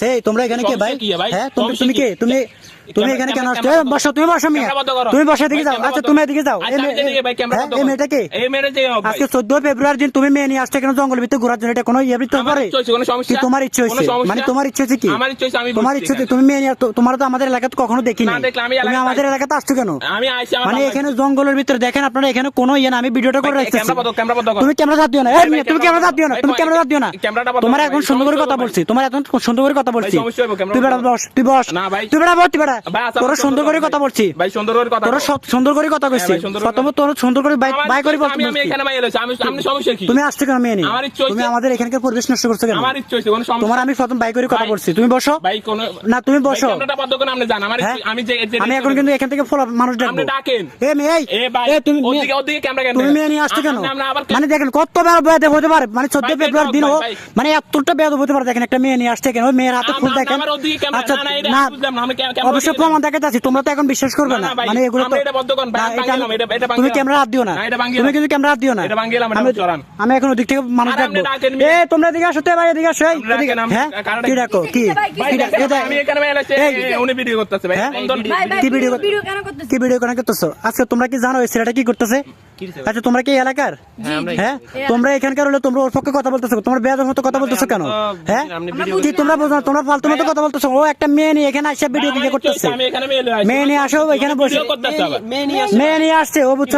সেই তোমরা এখানে কে ভাই? সমস্যা কি, ভাই? হ্যাঁ তুমি তুমি কে? তুমি তুমি এখানে কেন আসছো? বসো তুমি বসো মিয়া। ক্যামেরা বন্ধ করো। তুমি বসো এদিকে যাও। আচ্ছা তুমি এদিকে যাও। এই আমি মেয়ে- এদিকে ভাই, ক্যামেরা বন্ধ এই করো। মেয়েটা কে? এই মেয়েটা যে হোক ভাই। আজকে চোদ্দ ফেব্রুয়ারি দিন তুমি মেয়ে নিয়ে আসছো কেন? জঙ্গলের ভিতরে ঘোরার জন্য? এটা কোনো ইয়ে ভিতরে পারে? কি তোমার ইচ্ছে হয়েছে? মানে তোমার ইচ্ছে হচ্ছে কি? তোমার ইচ্ছে তুমি মেয়ে নিয়ে তোমার তো আমাদের এলাকাতে কখনো দেখি না নাই দেখলে আমি তুমি আমাদের এলাকাতে আসছো কেন? মানে এখানে জঙ্গলের ভিতরে দেখেন আপনারা এখানে কোনো ইয়ে না। আমি ভিডিওটা করে করো। তুমি ক্যামেরা হাত দিও না। তুমি ক্যামেরা হাত দিও না। তুমি ক্যামেরা হাত দিও না। তোমার এখন সুন্দর করে কথা বলছি। তোমার এখন সুন্দর করে কথা বলছি। তুই বেড়া বস তুই বস। না, ভাই। তুই বেড়া বস তুই বেড়া। তোর সুন্দর করে কথা বলছি। ভাই সুন্দর করে কথা তোর সব- সুন্দর করে কথা হ্যাঁ, করে তোর সুন্দর করে বাই বাই করে আমি আমি এখানে আমি আমি সমস্যা কি? তুমি আসছো কেন মেয়ে ইচ্ছে তুমি আমাদের এখানকার পরিবেশ নষ্ট করছ কেন? আমার ইচ্ছে কোনো সমস্যা তোমার আমি প্রথম বাই করে কথা বলছি। তুমি বসো। ভাই কোন না তুমি বসো। ক্যামেরাটা বন্ধ করে আপনি আমার হ্যাঁ? আমি যে আমি এখন কিন্তু এখান থেকে ফলো মানুষ ডাকবো আপনি ডাকেন। এ মেয়ে এই, এ ভাই এ তুমি মেয়ে- ওদিকে ওদিকে ক্যামেরা কেন তুমি মেয়ে নিয়ে আসছো কেন? মানে দেখেন কত বেড়া বেয়াদব হতে পারে। মানে চোদ্দ ভাই, ফেব্রুয়ারি দিন ও ভাই, ভাই। মানে এতটা বেয়াদব হতে পারে। দেখেন একটা মেয়ে নিয়ে আসছে কেন ওই মেয়ের হাতে আম- ফুল দেখেন। আমার ওদিকে ক্যামেরা- আচ্ছা না, অবশ্যই প্রমাণ দেখাতে আছি তোমরা তো এখন বিশ্বাস করবে না, মানে এগুলো তো তুমি ক্যামেরা হাত দিও না। তুমি কিন্তু ক্যামেরা হাত দিও না। আমি এখন ওদিক থেকে মানুষ ডাকবো এ তোমরা এদিকে আসো তো ভাই এদিকে আসো হ্যাঁ? কি? ডাকো? কি? কি ভিডিও করতেছে ভাই হ্যাঁ? কেন কি ভিডিও কেন করতেছো? আচ্ছা তোমরা কি জানো এই ছেলেটা কি করতেছে? আচ্ছা তোমরা কি এলাকার? হ্যাঁ তোমরা এখানকার হলে তোমরা ওর পক্ষে কথা বলতেছো তোমরা বেয়াদের মতো কথা বলতেছো কেন? হ্যাঁ? কি তোমরা বোঝো তোমরা ফালতু মতো কথা বলতেছো? ও একটা মেয়ে নিয়ে এখানে আসে ভিডিও ভিডিও করতেছে। মেয়ে আসছি। নিয়ে আসো এখানে বসে। ভিডিও করতেছে আবার। মেয়ে নিয়ে আসছে ও বুঝছ।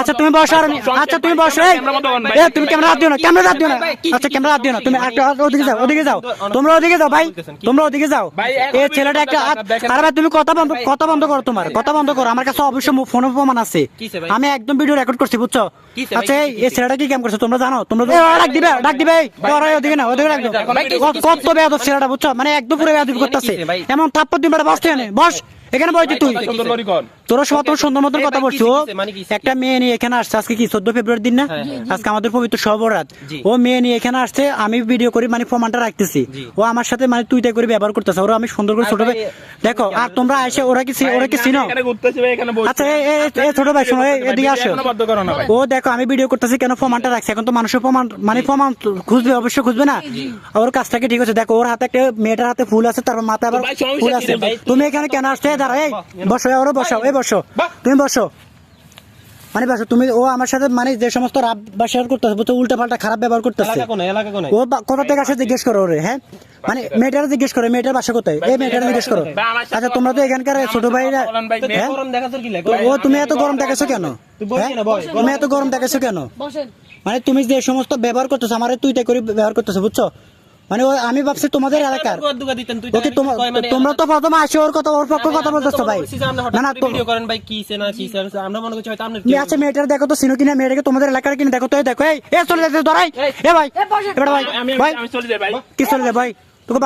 আচ্ছা তুমি বসো আর আচ্ছা তুমি বসো এই। তুমি ক্যামেরা হাত দিও না ক্যামেরা হাত দিও না। আচ্ছা ক্যামেরা হাত দিও না। তুমি একটা ওদিকে যাও ওদিকে যাও। তোমরা ওদিকে যাও ভাই। তোমরা ওদিকে যাও। এই ছেলেটা একটা আরে ভাই তুমি কথা বন্ধ কথা বন্ধ করো তোমার কথা বন্ধ করো। আমার কাছে অবশ্যই ফোনে প্রমাণ আছে। আমি একদম ভিডিও রেকর্ড করছি বুঝছ? আচ্ছা এই- এই ছেলেটা কি কাম করছে? তোমরা জানো? তোমরা ডাক দিবে ডাক দিবে ওদিকে না ওদিকে ডাক দিবে। কত- বেয়াদব ছেলেটা বুঝছ? মানে একদম পুরো বেয়াদব করতেছে। এমন থাপ্পড় দিবে বস এনে, বস। এখানে বসে তুই। তোরা সব তোর সুন্দর মতন কথা বলছো। ও একটা মেয়ে নিয়ে এখানে আসছে আজকে কি চোদ্দ ফেব্রুয়ারি দিন না? আজকে আমাদের পবিত্র সবরাত। ও মেয়ে নিয়ে এখানে আসছে আমি ভিডিও করি মানে প্রমাণটা রাখতেছি। ও আমার সাথে মানে তুই তাই করে ব্যবহার করতেছে ওরা আমি সুন্দর করে ছোট ভাই দেখো আর তোমরা এসে ওরা কি ওরা কি চিনো? এখানে ঘুরতেছে ভাই, এখানে বসছে। আচ্ছা এই- এই- এই ছোট ভাই শোনো এই- এদিকে আসো। এখনও বন্ধ করো না ভাই। ও দেখো আমি ভিডিও করতেছি কেন প্রমাণটা রাখছি? এখন তো মানুষের প্রমাণ মানে প্রমাণ খুঁজবে অবশ্যই খুঁজবে না? ওর কাজটাকে ঠিক আছে দেখো ওর হাতে একটা মেয়েটার হাতে ফুল আছে তারপর মাথায় আবার ফুল আছে। তুমি এখানে কেন আসছে? দাঁড়া এই বসো ওরা বসো এই বসো। তুমি বসো। মানে বসো তুমি ও আমার সাথে মানে যে সমস্ত রাব ব্যবহার করতেছে বুঝছ উল্টা পাল্টা খারাপ ব্যবহার করতেছে। ও কোথা থেকে আসে জিজ্ঞেস করো ওরে হ্যাঁ? মানে মেয়েটার জিজ্ঞেস করো মেয়েটার বাসা কোথায়? এই মেয়েটার জিজ্ঞেস করো। আচ্ছা তোমরা তো এখানকার ছোট ভাইরা বলেন ভাই, মেয়ে হ্যাঁ? ও তুমি এত গরম দেখাছো কেন? হ্যাঁ? তুমি এত গরম দেখাছো কেন? মানে তুমি যে সমস্ত ব্যবহার করতেছো আমার তুই তাই করে ব্যবহার করতেছো বুঝছ? মানে আমি ভাবছি তোমাদের এলাকার। দুগা দিতেন তুই ওকে তোমরা তো প্রথমে আসে ওর কথা ওর পক্ষে কথা বলতেছো ভাই। না না ভিডিও করেন ভাই কি সে না কি আমরা মনে করছি হয়তো আপনি কি আছে মেয়েটার দেখো তো সিনো কিনা মেয়েটাকে তোমাদের এলাকার কিনা দেখো তো এই দেখো এই এ চলে যাচ্ছে ধরাই এ ভাই। এ। ভাই আমি আমি চলে যাই ভাই। কি চলে যায় ভাই? তোকে